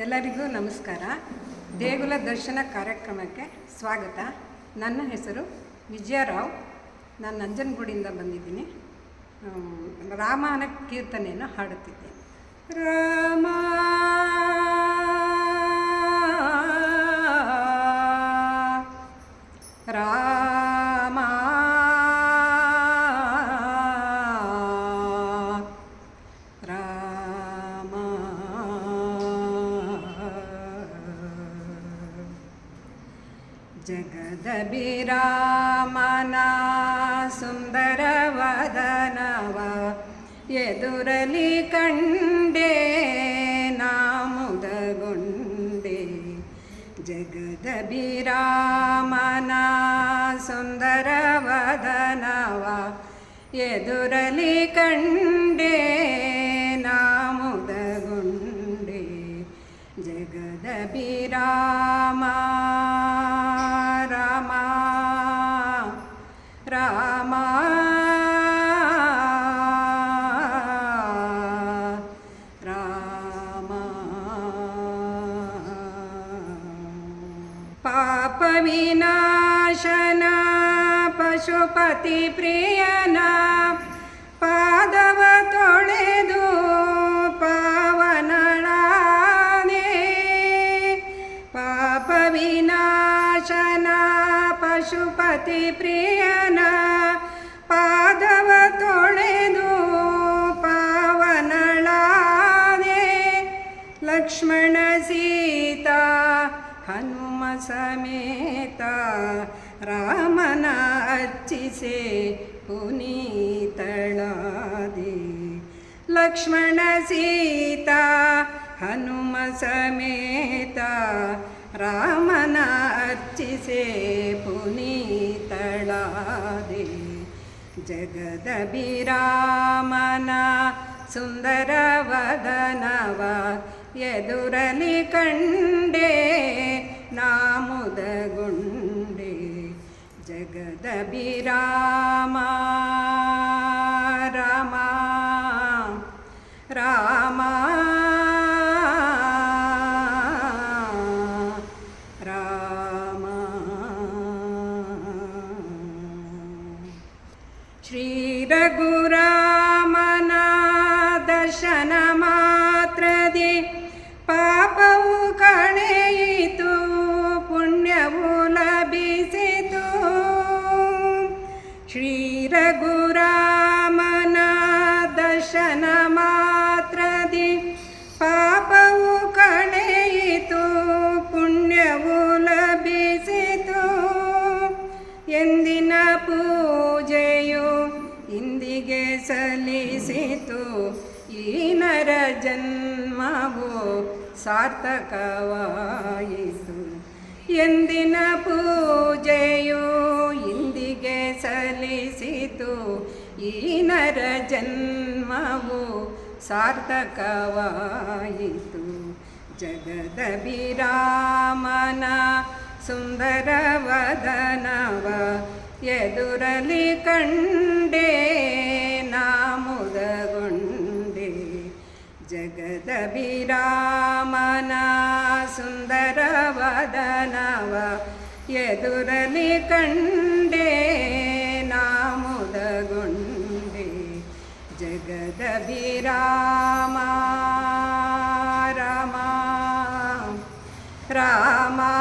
ಎಲ್ಲರಿಗೂ ನಮಸ್ಕಾರ. ದೇಗುಲ ದರ್ಶನ ಕಾರ್ಯಕ್ರಮಕ್ಕೆ ಸ್ವಾಗತ. ನನ್ನ ಹೆಸರು ವಿಜಯರಾವ್ ನಾನು ನಂಜನಗೂಡಿಂದ ಬಂದಿದ್ದೀನಿ. ರಾಮಾಯಣ ಕೀರ್ತನೆಯನ್ನು ಹಾಡುತ್ತಿದ್ದೇನೆ. ರಾಮ जगद बीरामना सुन्दर वदनवा यदुरलि कण्डे नममुद गुण्डे जगद बीरामना सुन्दर यदुरलि कण्डे नमुदुण्डे जगद ಪಾಪ ವಿನಾಶನ ಪಶುಪತಿ ಪ್ರಿಯನ ಪಾದವ ತೊಳೆದು ಪಾವನಳಾನೆ. ಪಾಪ ವಿನಾಶನ ಪಶುಪತಿ ಪ್ರಿಯನ ಹನುಮ ಸಮೇತ ರಾಮನ ಅರ್ಚಿಸೆ ಪುನೀತಳಾದೆ ಲಕ್ಷ್ಮಣ ಸೀತಾ ಹನುಮ ಸಮೇತ ರಾಮನ ಅರ್ಚಿಸೆ ಪುನೀತಳಾದೆ ಜಗದ ಬಿರಾಮನ ಸುಂದರವದನವ ಎದುರಲಿ जगदभिराम राम राम राम श्रीरघु ರಘುರಾಮನ ದರ್ಶನ ಮಾತ್ರದಿ ಪಾಪವು ಕಣೆಯಿತು ಪುಣ್ಯವು ಲಭಿಸಿತು ಎಂದಿನ ಪೂಜೆಯು ಇಂದಿಗೆ ಸಲ್ಲಿಸಿತು. ಈ ನರ ಜನ್ಮವು ಸಾರ್ಥಕವಾಯಿತು ಎಂದಿನ ಪೂಜೆಯು ಸಲ್ಲಿಸಿತು ಈ ನರ ಜನ್ಮವು ಸಾರ್ಥಕವಾಯಿತು. ಜಗದ ಬಿರಾಮನ ಸುಂದರವದನವ ಎದುರಲಿ ಕಂಡೆ ನಾಮುದಗೊಂಡೆ ಜಗದ ಬಿರಾಮನ ಸುಂದರವದನವ ಎದುರಲಿ ಕಂಡೆ Gadavirama Rama Rama